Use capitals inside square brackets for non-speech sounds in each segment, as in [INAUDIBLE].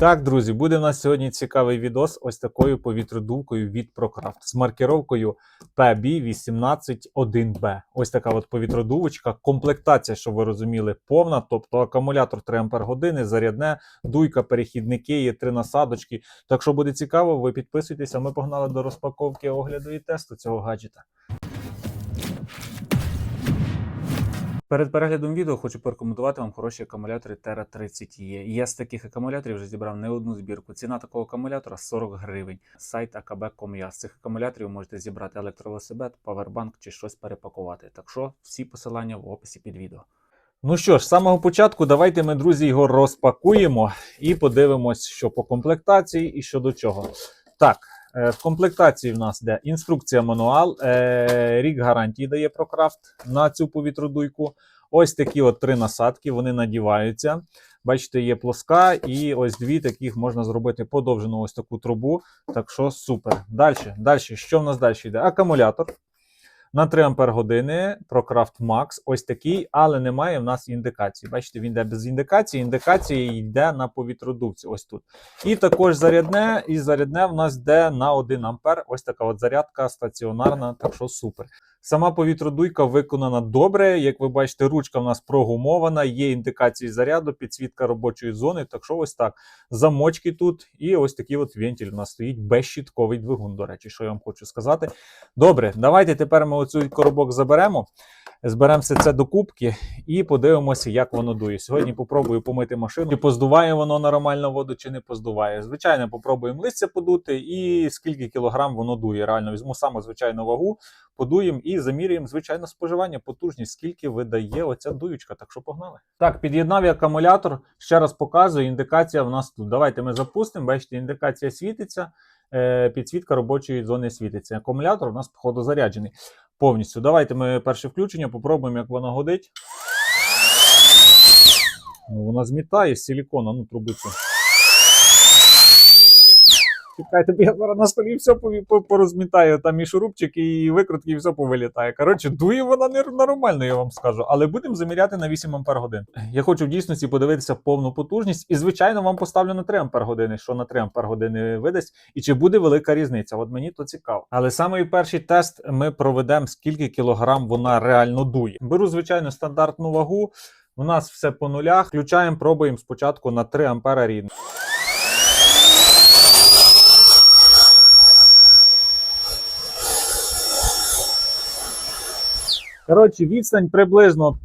Так, друзі, буде у нас сьогодні цікавий відос ось такою повітродувкою від ProCraft з маркировкою PB181B. Ось така от повітродувочка. Комплектація, щоб ви розуміли, повна, тобто акумулятор 3 Ампер години, зарядне, дуйка, перехідники, є три насадочки. Так що буде цікаво, ви підписуйтеся. Ми погнали до розпаковки огляду і тесту цього гаджета. Перед переглядом відео хочу порекомендувати вам хороші акумулятори Terra 30 e Я з таких акумуляторів вже зібрав не одну збірку. Ціна такого акумулятора 40 гривень. Сайт akb.com.ua. З цих акумуляторів можете зібрати електровелосипед, павербанк чи щось перепакувати. Так що всі посилання в описі під відео. Ну що ж, з самого початку, давайте ми, друзі, його розпакуємо і подивимось, що по комплектації і що до чого. Так, в комплектації в нас йде інструкція мануал, е, рік гарантії дає прокрафт на цю повітродуйку. Ось такі от три насадки, вони надіваються. Бачите, є плоска, і ось дві таких можна зробити подовжену ось таку трубу. Так що супер. Далі, далі, що в нас далі йде? Акумулятор на 3 Ампер години ProCraft Max. Ось такий, але немає в нас індикації. Бачите, він йде без індикації. Індикація йде на повітродувці. Ось тут. І також зарядне, і зарядне в нас йде на 1 Ампер. Ось така от зарядка стаціонарна, так що супер. Сама повітродуйка виконана добре. Як ви бачите, ручка в нас прогумована, є індикації заряду, підсвітка робочої зони. Так що ось так. Замочки тут, і ось такий от вентиль у нас стоїть безщітковий двигун. До речі, що я вам хочу сказати. Добре, давайте тепер ми оцю коробок заберемо. Зберемо все це до кубки і подивимося, як воно дує. Сьогодні попробую помити машину, чи поздуває воно нормально воду, чи не поздуває. Звичайно, попробуємо листя подути і скільки кілограм воно дує. Реально візьму саме звичайну вагу, подуємо і замірюємо звичайно споживання, потужність, скільки видає оця дуючка. Так що погнали. Так, під'єднав я акумулятор. Ще раз показую. Індикація в нас тут. Давайте ми запустимо. Бачите, індикація світиться. е, Підсвітка робочої зони світиться. Акумулятор у нас, походу, заряджений повністю. Давайте ми перше включення, попробуємо, як воно годить. Ну, вона змітає з силікона, ну, трубицю. Чекайте, бо я зараз на столі все порозмітаю. Там і шурупчик, і викрутки, і все повилітає. Коротше, дує вона нормально, я вам скажу. Але будемо заміряти на 8 Ампер годин. Я хочу в дійсності подивитися повну потужність. І, звичайно, вам поставлю на 3 Ампер години, що на 3 Ампер години видасть, і чи буде велика різниця. От мені то цікаво. Але самий перший тест ми проведемо, скільки кілограм вона реально дує. Беру, звичайно, стандартну вагу. У нас все по нулях. Включаємо, пробуємо спочатку на 3 Ампера рівно. Коротше, відстань приблизно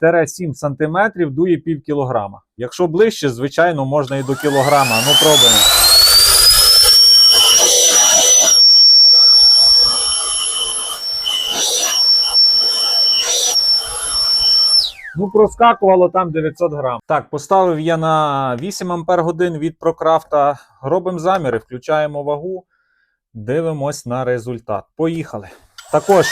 5-7 см дує пів кілограма. Якщо ближче, звичайно, можна і до кілограма. Ну, пробуємо. Ну, проскакувало там 900 грам. Так, поставив я на 8 ампер годин від ProCraft. Робимо заміри, включаємо вагу, дивимось на результат. Поїхали. Також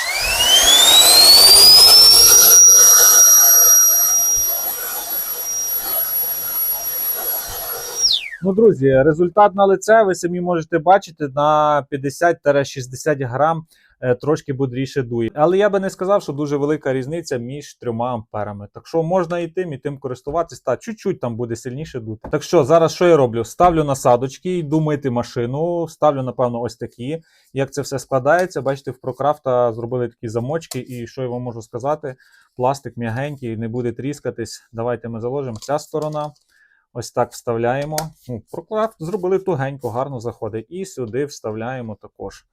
Ну, друзі, результат на лице ви самі можете бачити на 50-60 грам е, трошки бодріше дує. Але я би не сказав, що дуже велика різниця між трьома амперами. Так що можна і тим, і тим користуватись. Та чуть-чуть там буде сильніше дути. Так що зараз що я роблю? Ставлю насадочки, йду мити машину, ставлю, напевно, ось такі. Як це все складається, бачите, в ProCraft зробили такі замочки, і що я вам можу сказати? Пластик м'ягенький, не буде тріскатись. Давайте ми заложимо ця сторона. Ось так вставляємо. Ну, Прокрафт зробили тугенько, гарно заходить. І сюди вставляємо також.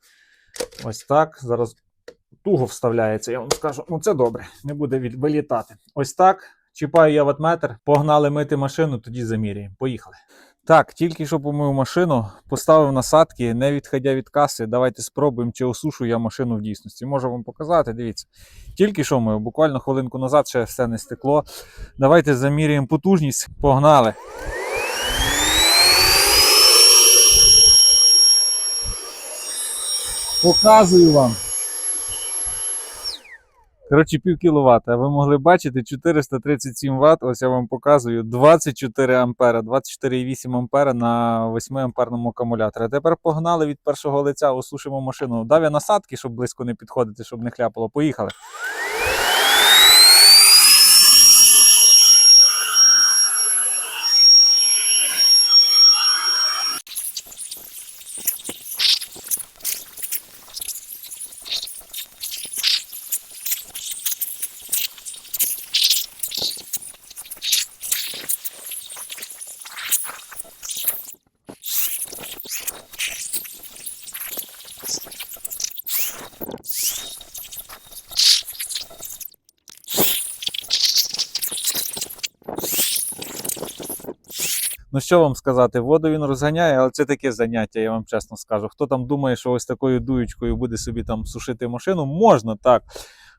Ось так. Зараз туго вставляється, я вам скажу. Ну це добре, не буде вилітати. Ось так. Чіпаю я ватметр, погнали мити машину, тоді заміряємо. Поїхали. Так, тільки що помив машину, поставив насадки, не відходя від каси. Давайте спробуємо, чи осушу я машину в дійсності. Можу вам показати, дивіться. Тільки що мив, буквально хвилинку назад ще все не стекло. Давайте заміряємо потужність. Погнали. Показую вам. Коротше, пів кіловата. Ви могли бачити 437 Вт. Ось я вам показую 24 ампера, 24,8 ампера на 8 амперному акумуляторі. Тепер погнали від першого лиця, осушимо машину. Дав я насадки, щоб близько не підходити, щоб не хляпало. Поїхали. Ну що вам сказати, воду він розганяє, але це таке заняття, я вам чесно скажу. Хто там думає, що ось такою дуючкою буде собі там сушити машину, можна так.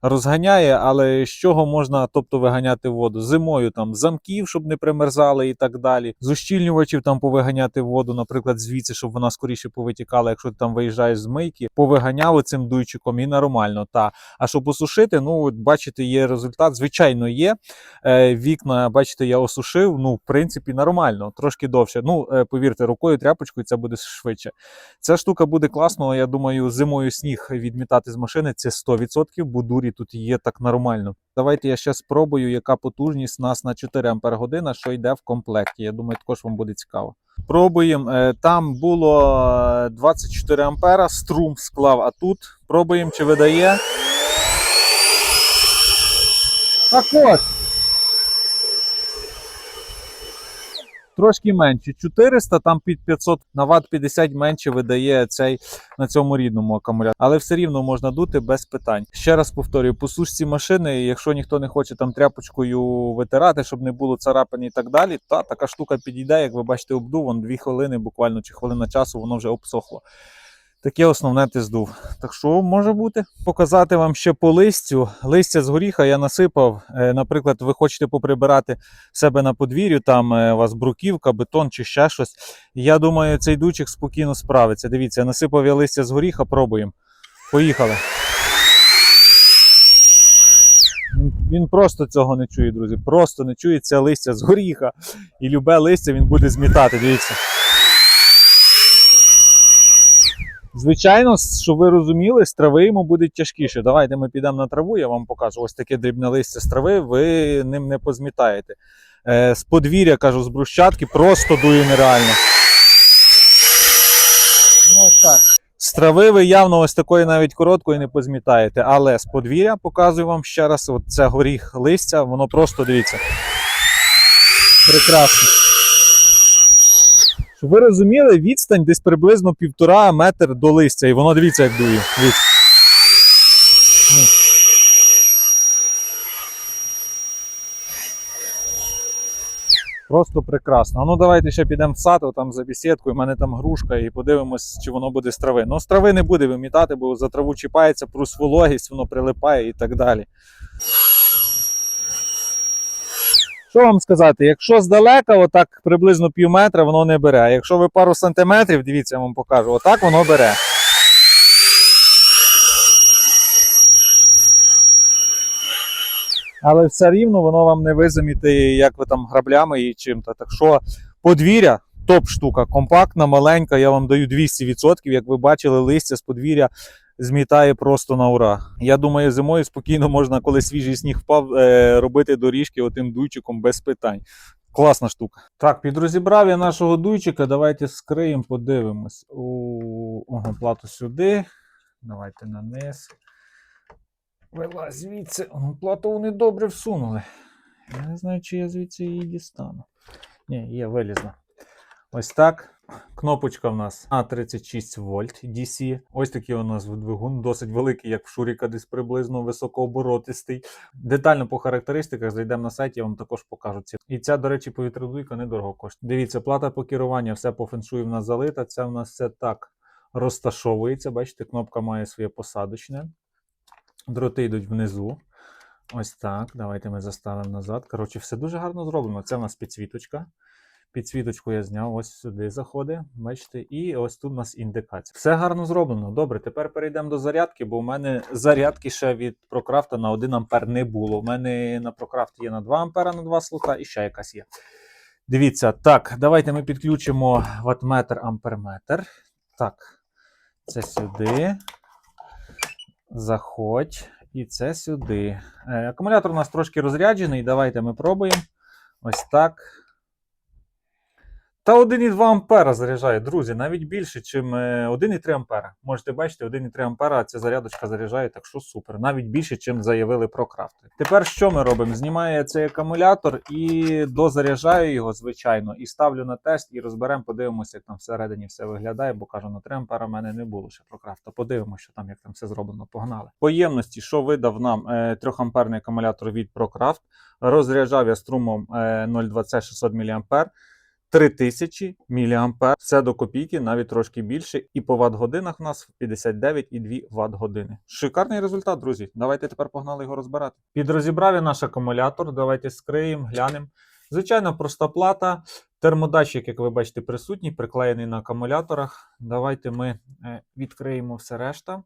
Розганяє, але з чого можна, тобто, виганяти воду? Зимою там замків, щоб не примерзали і так далі. З ущільнювачів там повиганяти воду, наприклад, звідси, щоб вона скоріше повитікала, якщо ти там виїжджаєш з мийки, повиганяв цим дуйчиком і нормально. Та. А щоб осушити, ну от бачите, є результат. Звичайно, є. Е, вікна, бачите, я осушив. Ну, в принципі, нормально, трошки довше. Ну, е, повірте, рукою, тряпочкою це буде швидше. Ця штука буде класно. Я думаю, зимою сніг відмітати з машини це 100%, бо дурі тут є так нормально. Давайте я ще спробую, яка потужність нас на 4 Ампер година, що йде в комплекті. Я думаю, також вам буде цікаво. Пробуємо. Е, Там було е, 24 ампера, струм склав, а тут пробуємо, чи видає. Так от. Трошки менше. 400, там під 500 на ватт 50 менше видає цей на цьому рідному акумуляторі. Але все рівно можна дути без питань. Ще раз повторюю, по сушці машини, якщо ніхто не хоче там тряпочкою витирати, щоб не було царапин і так далі, та така штука підійде, як ви бачите, обдув, 2 хвилини, буквально чи хвилина часу, воно вже обсохло. Таке основне ти здув. Так що може бути? Показати вам ще по листю. Листя з горіха я насипав. Е, Наприклад, ви хочете поприбирати себе на подвір'ю, там е, у вас бруківка, бетон чи ще щось. Я думаю, цей дучик спокійно справиться. Дивіться, насипав я листя з горіха, пробуємо. Поїхали. Він- Він просто цього не чує, друзі. Просто не чує це листя з горіха. І любе листя він буде змітати. Дивіться. Звичайно, щоб ви розуміли, з трави йому буде тяжкіше. Давайте ми підемо на траву, я вам покажу. Ось таке дрібне листя з трави, ви ним не позмітаєте. Е, з подвір'я, кажу, з брусчатки просто дує нереально. Ну, ось так. З трави ви явно ось такої навіть короткої не позмітаєте, але з подвір'я показую вам ще раз: от це горіх листя, воно просто дивіться. Прекрасно. Щоб ви розуміли, відстань десь приблизно півтора метр до листя, і воно дивіться, як дує. Дивіться. Просто прекрасно. А ну давайте ще підемо в сад, там за бесідкою, у мене там грушка, і подивимось, чи воно буде з трави. Ну, з трави не буде вимітати, бо за траву чіпається, плюс вологість, воно прилипає і так далі. Що вам сказати? Якщо здалека, отак приблизно пів метра, воно не бере. А якщо ви пару сантиметрів, дивіться, я вам покажу, отак воно бере. Але все рівно воно вам не визаміти, як ви там граблями і чим-то. Так що подвір'я топ штука, компактна, маленька, я вам даю 200%. Як ви бачили, листя з подвір'я змітає просто на ура. Я думаю, зимою спокійно можна, коли свіжий сніг впав, е, робити доріжки отим дуйчиком без питань. Класна штука. Так, підрозібрав я нашого дуйчика. Давайте скриємо, подивимось. У... Ого, плату сюди. Давайте на низ. Вилазь звідси. Ого, плату вони добре всунули. Я не знаю, чи я звідси її дістану. Ні, є, вилізла. Ось так. Кнопочка в нас на 36 вольт DC. Ось такий у нас двигун, досить великий, як в Шуріка, десь приблизно високооборотистий. Детально по характеристиках зайдемо на сайт, я вам також покажу ці. І ця, до речі, повітродуйка недорого коштує. Дивіться, плата по керуванню, все по феншую в нас залита. Це в нас все так розташовується. Бачите, кнопка має своє посадочне. Дроти йдуть внизу. Ось так. Давайте ми заставимо назад. Коротше, все дуже гарно зроблено. Це в нас підсвіточка. Підсвіточку я зняв, ось сюди заходить. Бачите, і ось тут у нас індикація. Все гарно зроблено. Добре, тепер перейдемо до зарядки, бо у мене зарядки ще від Прокрафта на 1 ампер не було. У мене на Прокрафт є на 2 ампера на 2 слота і ще якась є. Дивіться, так, давайте ми підключимо ватметр, амперметр. Так, це сюди. Заходь. І це сюди. Е, акумулятор у нас трошки розряджений. Давайте ми пробуємо. Ось так. Та 1,2 ампера заряджає, друзі, навіть більше, ніж 1,3 ампера. Можете бачити, 1,3 ампера ця зарядочка заряджає, так що супер. Навіть більше, ніж заявили про крафт. Тепер що ми робимо? Знімаю цей акумулятор і дозаряджаю його, звичайно, і ставлю на тест, і розберемо, подивимося, як там всередині все виглядає, бо кажу, на 3 ампера мене не було ще про крафта. Подивимося, що там, як там все зроблено. Погнали. По ємності, що видав нам 3 амперний акумулятор від ProCraft, розряджав я струмом е, 0,20 600 мА. 3000 мА. Все до копійки, навіть трошки більше. І по ватт-годинах у нас 59,2 ватт-години. Шикарний результат, друзі. Давайте тепер погнали його розбирати. Підрозібрав я наш акумулятор. Давайте скриємо, глянемо. Звичайно, проста плата. Термодатчик, як ви бачите, присутній, приклеєний на акумуляторах. Давайте ми е, відкриємо все решта.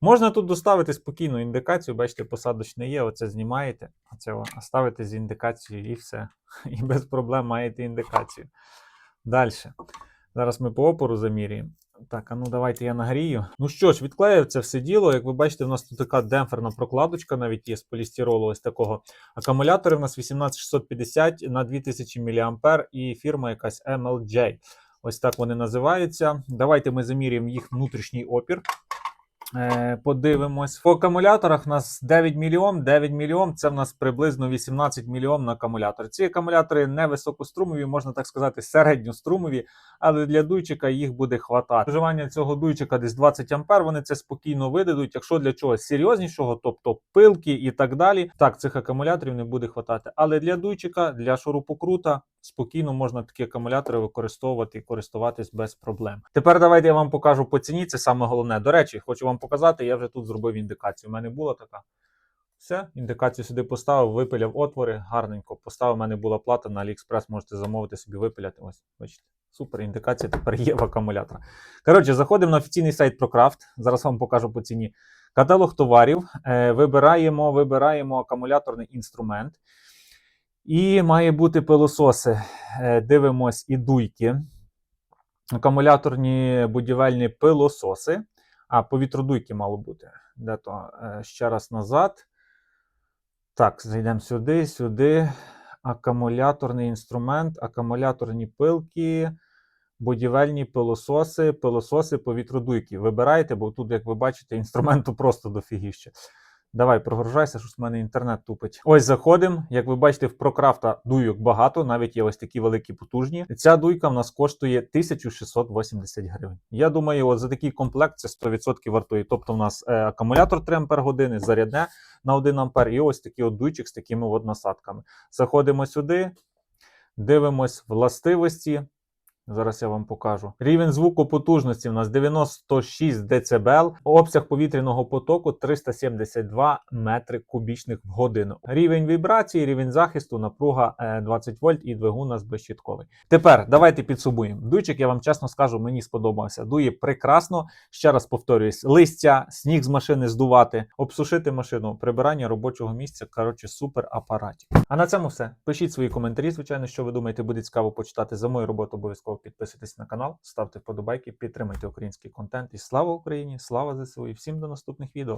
Можна тут доставити спокійну індикацію, бачите, посадочне є, оце знімаєте, а це о, а ставите з індикацією і все. [LAUGHS] І без проблем маєте індикацію. Далі. Зараз ми по опору замірюємо. Так, а ну давайте я нагрію. Ну що ж, відклеїв це все діло. Як ви бачите, у нас тут така демпферна прокладочка навіть є з полістиролу ось такого. Акумулятори у нас 18650 на 2000 мА і фірма якась MLJ. Ось так вони називаються. Давайте ми замірюємо їх внутрішній опір. Е, Подивимось. По акумуляторах у нас 9 мільйон. 9 мільйон це в нас приблизно 18 мільйон на акумулятор. Ці акумулятори не високострумові, можна так сказати, середньострумові, але для дуйчика їх буде хватати. Вживання цього дуйчика десь 20 ампер. Вони це спокійно видадуть. Якщо для чогось серйознішого, тобто пилки і так далі, так цих акумуляторів не буде хватати. Але для дуйчика, для шурупокрута спокійно можна такі акумулятори використовувати і користуватись без проблем. Тепер давайте я вам покажу по ціні. Це саме головне. До речі, хочу вам показати. Я вже тут зробив індикацію. У мене була така. Все, індикацію сюди поставив, випиляв отвори, гарненько. Поставив, у мене була плата на AliExpress, можете замовити собі випиляти. Ось, бачите. Супер, індикація тепер є в акумулятора. Коротше, заходимо на офіційний сайт ProCraft. Зараз вам покажу по ціні. Каталог товарів. Е, вибираємо, вибираємо акумуляторний інструмент. І має бути пилососи. Е, дивимось і дуйки. Акумуляторні будівельні пилососи. А, повітродуйки мало бути. Де то? Е, ще раз назад. Так, зайдемо сюди, сюди. Акумуляторний інструмент, акумуляторні пилки, будівельні пилососи, пилососи повітродуйки. Вибирайте, бо тут, як ви бачите, інструменту просто дофігіще. Давай, прогружайся, щось в мене інтернет тупить. Ось заходимо. Як ви бачите, в Прокрафта дуйок багато, навіть є ось такі великі потужні. Ця дуйка в нас коштує 1680 гривень. Я думаю, от за такий комплект це 100% вартує. Тобто, в нас е, акумулятор 3 ампер години, зарядне на 1 ампер, і ось такий от дуйчик з такими от насадками. Заходимо сюди, дивимось властивості. Зараз я вам покажу. Рівень звуку потужності у нас 96 дБ, обсяг повітряного потоку 372 метри кубічних в годину. Рівень вібрації, рівень захисту, напруга е, 20 вольт і двигун у нас безщітковий. Тепер давайте підсумуємо. Дуйчик, я вам чесно скажу, мені сподобався. Дує прекрасно. Ще раз повторююсь: листя, сніг з машини здувати, обсушити машину, прибирання робочого місця. Коротше, супер апаратик. А на цьому все. Пишіть свої коментарі. Звичайно, що ви думаєте, буде цікаво почитати за мою роботу. Обов'язково підписуйтесь на канал, ставте вподобайки, підтримайте український контент. І слава Україні! Слава ЗСУ! І всім до наступних відео.